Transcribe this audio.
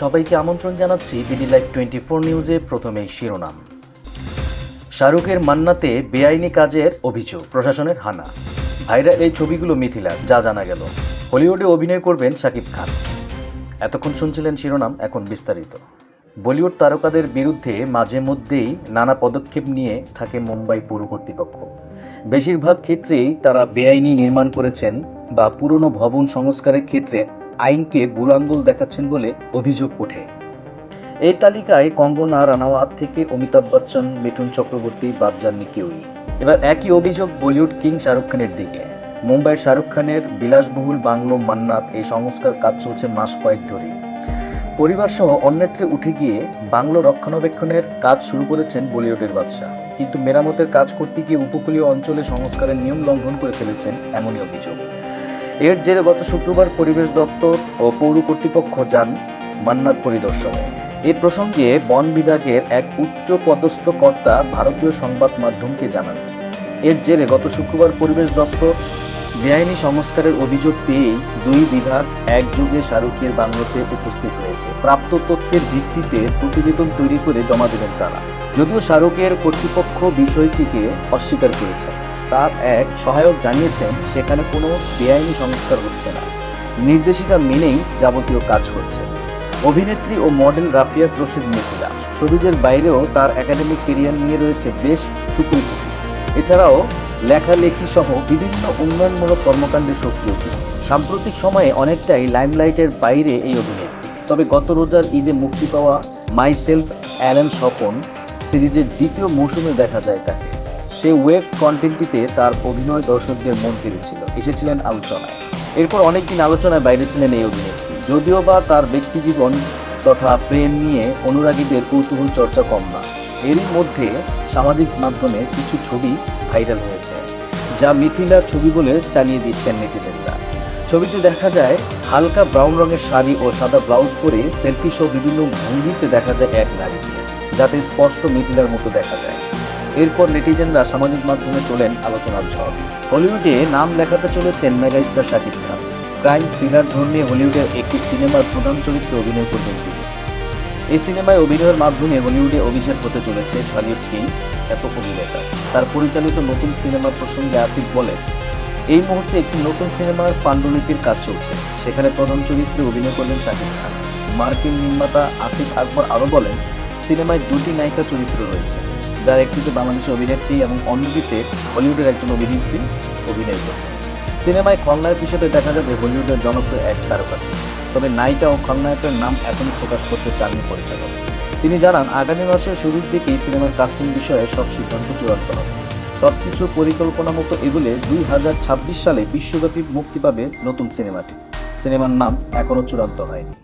সবাইকে আমন্ত্রণ জানাচ্ছি বিডি লাইভ টোয়েন্টি ফোর নিউজে প্রথমেই শিরোনাম। শাহরুখের মান্নাতে বেআইনি কাজের অভিযোগ, প্রশাসনের হানা। ভাইরাল এই ছবিগুলো মিথিলার, যা জানা গেল। হলিউডে অভিনয় করবেন শাকিব খান। এতক্ষণ শুনছিলেন শিরোনাম, এখন বিস্তারিত। বলিউড তারকাদের বিরুদ্ধে মাঝে মধ্যেই নানা পদক্ষেপ নিয়ে থাকে মুম্বাই পৌর কর্তৃপক্ষ। বেশিরভাগ ক্ষেত্রেই তারা বেআইনি নির্মাণ করেছেন বা পুরনো ভবন সংস্কারের ক্ষেত্রে আইনকে বুড়াঙ্গুল দেখাচ্ছেন বলে অভিযোগ ওঠে। এই তালিকায় কঙ্গনা, রানাওয়াত থেকে অমিতাভ বচ্চন, মিঠুন চক্রবর্তী বাদ যাননি কেউই। এবার একই অভিযোগ বলিউড কিং শাহরুখ খানের দিকে। মুম্বাইয়ের শাহরুখ খানের বিলাসবহুল বাংলো মান্নাত এই সংস্কার কাজ চলছে মাস কয়েক ধরে। পরিবার সহ অন্যত্রে উঠে গিয়ে বাংলো রক্ষণাবেক্ষণের কাজ শুরু করেছেন বলিউডের বাদশাহ। কিন্তু মেরামতের কাজ করতে গিয়ে উপকূলীয় অঞ্চলে সংস্কারের নিয়ম লঙ্ঘন করে ফেলেছেন এমনই অভিযোগ। এর জেরে গত শুক্রবার পরিবেশ দপ্তর ও পৌর কর্তৃপক্ষ যান মান্নাত পরিদর্শনে। এ প্রসঙ্গে বন বিভাগের এক উচ্চ পদস্থ কর্তা ভারতীয় সংবাদ মাধ্যমকে জানান। এর জেরে গত শুক্রবার পরিবেশ দপ্তর বেআইনি সংস্কারের অভিযোগ পেয়েই দুই বিভাগ একযোগে শাহরুখের বাংলোতে উপস্থিত হয়েছে। প্রাপ্ত তথ্যের ভিত্তিতে প্রতিবেদন তৈরি করে জমা দেবেন তারা। যদিও শাহরুখের কর্তৃপক্ষ বিষয়টিকে অস্বীকার করেছে। তার এক সহায়ক জানিয়েছেন, সেখানে কোনো বেআইনি সংস্কার হচ্ছে না। নির্দেশিকা মেনেই যাবতীয় কাজ হচ্ছে। অভিনেত্রী ও মডেল রাফিয়াত রশিদ মিথিলা সবুজের বাইরেও তার একাডেমিক কেরিয়ার নিয়ে রয়েছে বেশ সুপরিচিত এছাড়াও লেখালেখি সহ বিভিন্ন উন্নয়নমূলক কর্মকাণ্ডে সক্রিয় সাম্প্রতিক সময়ে অনেকটাই লাইমলাইটের বাইরে এই অভিনেত্রী। তবে গত রোজার ঈদে মুক্তি পাওয়া মাই সেলফ অ্যালেন স্বপন সিরিজের দ্বিতীয় মৌসুমে দেখা যায় তাকে। সে ওয়েব কন্টেন্টটিতে তার অভিনয় দর্শকদের মন কেড়েছিল এসেছিলেন আলোচনায়। এরপর অনেকদিন আলোচনায় বাইরে ছিলেন এই অভিনেত্রী। যদিও বা তার ব্যক্তিজীবন তথা প্রেম নিয়ে অনুরাগীদের কৌতূহল চর্চা কম না, এরই মধ্যে সামাজিক মাধ্যমে কিছু ছবি ভাইরাল হয়েছে, যা মিথিলার ছবি বলে চালিয়ে দিচ্ছেন নেটিজেনরা। ছবিতে দেখা যায়, হালকা ব্রাউন রঙের শাড়ি ও সাদা ব্লাউজ পরে সেলফি সহ বিভিন্ন ভঙ্গিতে দেখা যায় এক নারীকে, যাতে স্পষ্ট মিথিলার মতো দেখা যায়। এরপর নেটিজেনরা সামাজিক মাধ্যমে তোলেন আলোচনার ঝড়। হলিউডে নাম লেখাতে চলেছেন megastar Shakib Khan. Crime thriller ধর্মী হলিউডের একটি সিনেমার প্রধান চরিত্রে অভিনয় করবেন তিনি। এই সিনেমায় অভিনয়ের মাধ্যমে হলিউডে অভিষেক হতে চলেছে হলিউড কিং, এত অভিনেতা। তার পরিচালিত নতুন সিনেমার প্রসঙ্গে আসিফ বলেন, এই মুহূর্তে একটি নতুন সিনেমার পাণ্ডুলিপির কাজ চলছে। সেখানে প্রধান চরিত্রে অভিনয় করলেন শাকিব খান। মার্কিন নির্মাতা আসিফ আকবর আরও বলেন, সিনেমায় দুটি নায়িকা চরিত্র রয়েছে। যার একটিতে বাংলাদেশের অভিনেত্রী এবং অন্যটিতে হলিউডের একজন অভিনেত্রী অভিনয় সিনেমায় খলনায়ক হিসেবে দেখা যাবে হলিউডের জনপ্রিয় এক তারকাকে তবে নায়িকা ও খলনায়কের নাম এখনই প্রকাশ করতে চাননি পরিচালক। তিনি জানান, আগামী মাসের শুরুর দিকেই সিনেমার কাস্টিং বিষয়ে সব সিদ্ধান্ত চূড়ান্ত হবে। সবকিছু পরিকল্পনা মতো এগুলে দুই হাজার ছাব্বিশ সালে বিশ্বব্যাপী মুক্তি পাবে নতুন সিনেমাটি। সিনেমার নাম এখনও চূড়ান্ত হয়নি।